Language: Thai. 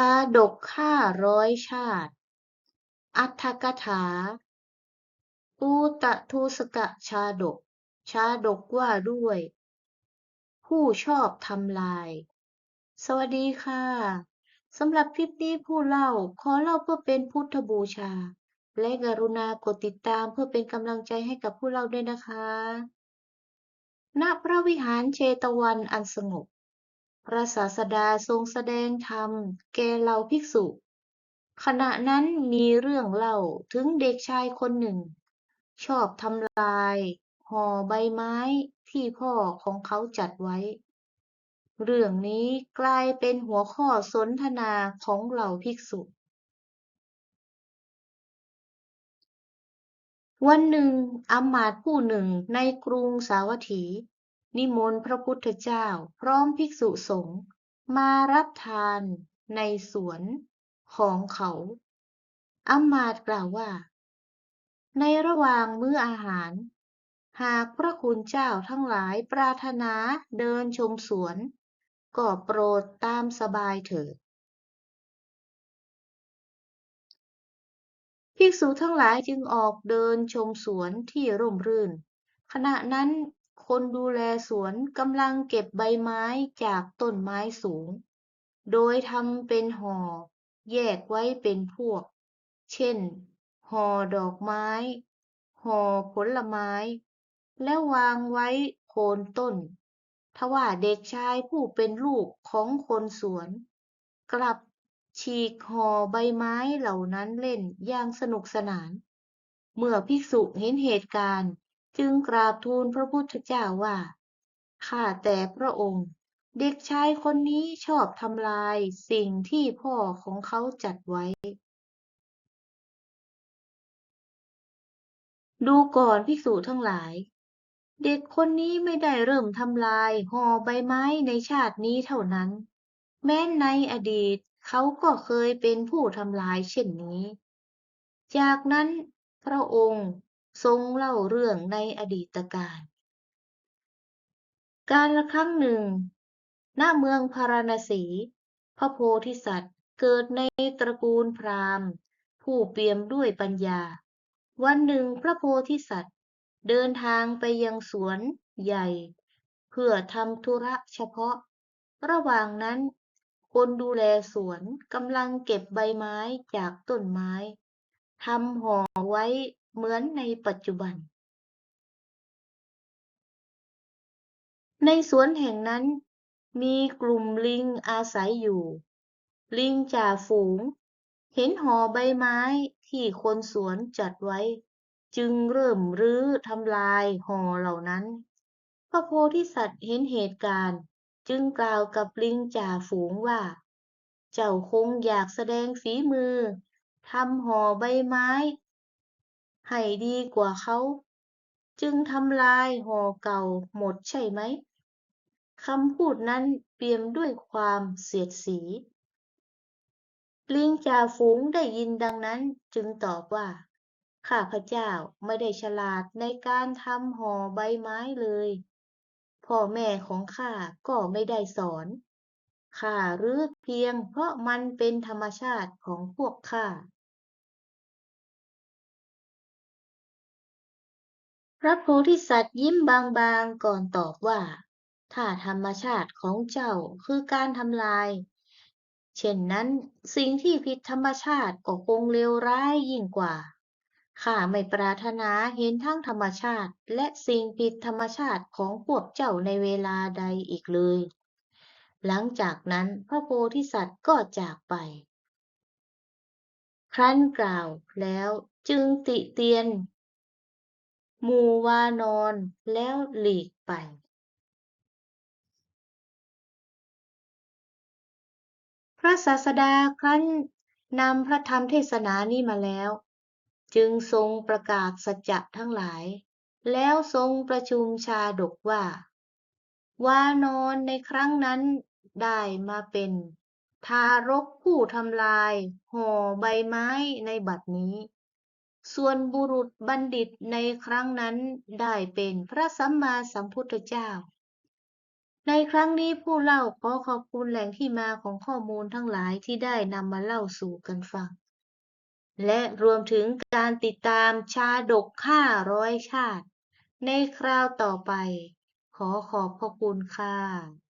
ชาดกห้าร้อยชาติ อัตถกถาปูตทูสกะชาดก ชาดกว่าด้วย ผู้ชอบทำลาย สวัสดีค่ะ สำหรับคลิปนี้ผู้เล่าขอเล่าเพื่อเป็นพุทธบูชา และกรุณากดติดตามเพื่อเป็นกำลังใจให้กับผู้เล่าด้วยนะคะ ณ พระวิหารเชตวันอันสงบ พระศาสดาทรงแสดงธรรม แก่เหล่าภิกษุ ขณะนั้นมีเรื่องเล่าถึงเด็กชายคนหนึ่ง ชอบทำลายห่อใบไม้ที่พ่อของเขาจัดไว้ เรื่องนี้กลายเป็นหัวข้อสนทนาของเหล่าภิกษุ วันหนึ่งอมาตผู้หนึ่งในกรุงสาวัตถี นิมนต์พระพุทธเจ้า พร้อมภิกษุสงฆ์มารับทานในสวนของเขาอำมาตย์กล่าวว่า ในระหว่างมื้ออาหาร หากพระคุณเจ้าทั้งหลายปรารถนาเดินชมสวน ก็โปรดตามสบายเถิดภิกษุทั้งหลายจึงออกเดินชมสวนที่ร่มรื่น ขณะนั้น คนดูแลสวนกำลังเก็บใบไม้จากต้นไม้สูง โดยทำเป็นห่อ แยกไว้เป็นพวก เช่น ห่อดอกไม้ ห่อผลไม้ แล้ววางไว้โคนต้น ทว่าเด็กชายผู้เป็นลูกของคนสวน กลับฉีกห่อใบไม้เหล่านั้นเล่นอย่างสนุกสนาน เมื่อภิกษุเห็นเหตุการณ์ จึงกราบทูลพระพุทธเจ้าว่า ข้าแต่พระองค์ เด็กชายคนนี้ชอบทำลายสิ่งที่พ่อของเขาจัดไว้ ดูก่อนภิกษุทั้งหลาย เด็กคนนี้ไม่ได้เริ่มทำลายห่อใบไม้ในชาตินี้เท่านั้น แม้ในอดีตเขาก็เคยเป็นผู้ทำลายเช่นนี้ จากนั้นพระองค์ ทรงเล่าเรื่องในอดีตการการละครั้งหนึ่งณเมืองพาราณสี พระโพธิสัตว์เกิดในตระกูลพราหมณ์ ผู้เปี่ยมด้วยปัญญา วันหนึ่งพระโพธิสัตว์ เดินทางไปยังสวนใหญ่ เพื่อทำธุระเฉพาะ ระหว่างนั้น คนดูแลสวนกำลังเก็บใบไม้จากต้นไม้ทำห่อไว้ เหมือนในปัจจุบัน ในสวนแห่งนั้น มีกลุ่มลิงอาศัยอยู่ ลิงจ่าฝูง เห็นห่อใบไม้ที่คนสวนจัดไว้ จึงเริ่มรื้อทำลายห่อเหล่านั้น พระโพธิสัตว์เห็นเหตุการณ์จึงกล่าวกับลิงจ่าฝูงว่า เจ้าคงอยากแสดงฝีมือทำห่อใบไม้ ให้ดีกว่าเขา จึงทำลายหอเก่าหมดใช่ไหมคำพูดนั้นเปี่ยมด้วยความเสียดสี ลิงจ่าฝูงได้ยินดังนั้นจึงตอบว่า ข้าพเจ้าไม่ได้ฉลาดในการทำห่อใบไม้เลย พ่อแม่ของข้าก็ไม่ได้สอน ข้ารู้อเพียงเพราะมันเป็นธรรมชาติของพวกข้า ระโพธิสัตว์ยิ้มบางๆก่อนตอบว่า ถ้าธรรมชาติของเจ้าคือการทำลาย เช่นนั้นสิ่งที่ผิดธรรมชาติก็คงเลวร้ายยิ่งกว่า ข้าไม่ปรารถนาเห็นทั้งธรรมชาติ และสิ่งผิดธรรมชาติของพวกเจ้าในเวลาใดอีกเลย หลังจากนั้นพระโพธิสัตว์ก็จากไป ครั้นกล่าวแล้วจึงติเตียน มูวานรแล้วหลีกไปพระศาสดาครั้นนำพระธรรมเทศนานี้มาแล้ว จึงทรงประกาศสัจจะทั้งหลาย แล้วทรงประชุมชาดกว่า วานรในครั้งนั้นได้มาเป็น ทารกผู้ทำลาย ห่อใบไม้ในบัดนี้ ส่วนบุรุษบัณฑิตในครั้งนั้นได้เป็นพระสัมมาสัมพุทธเจ้า ในครั้งนี้ผู้เล่าขอขอบคุณแหล่งที่มาของข้อมูลทั้งหลายที่ได้นำมาเล่าสู่กันฟัง และรวมถึงการติดตามชาดก500ชาติ ในคราวต่อไป ขอขอบพระคุณค่ะ